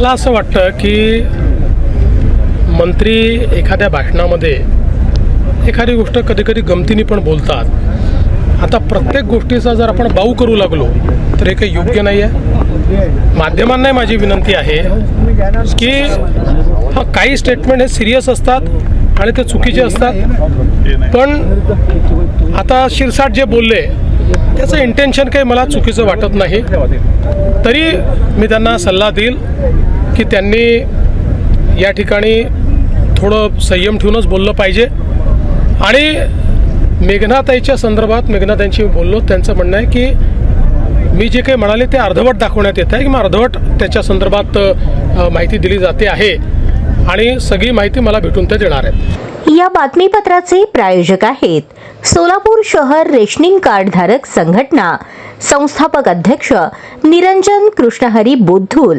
मला असं वाटतं की मंत्री एखाद्या भाषणामध्ये एखादी गोष्ट कधी कधी गमतीने पण बोलतात. आता प्रत्येक गोष्टीचा जर आपण बाऊ करू लागलो तर हे काही योग्य नाही आहे माध्यमांनाही माझी विनंती आहे की हा काही स्टेटमेंट हे सिरियस असतात आणि ते चुकीचे असतात. पण आता शिरसाट जे बोलले त्याचं इंटेन्शन काही मला चुकीचं वाटत नाही. तरी मी त्यांना सल्ला देईल. की त्यांनी या ठिकाणी थोडं संयम ठेवूनच बोललं पाहिजे. आणि मेघनाताईच्या संदर्भात मेघनाताईंशी बोललो. त्यांचं म्हणणं आहे की मी जे काही म्हणाले ते अर्धवट दाखवण्यात येत आहे. किंवा अर्धवट त्याच्या संदर्भात माहिती दिली जाते आहे. आणि सगळी माहिती मला भेटून ते देणार आहेत या बातमीपत्राचे प्रायोजक आहेत सोलापूर शहर रेशनिंग कार्ड धारक संघटना. संस्थापक अध्यक्ष निरंजन कृष्णहरी बोद्धूल.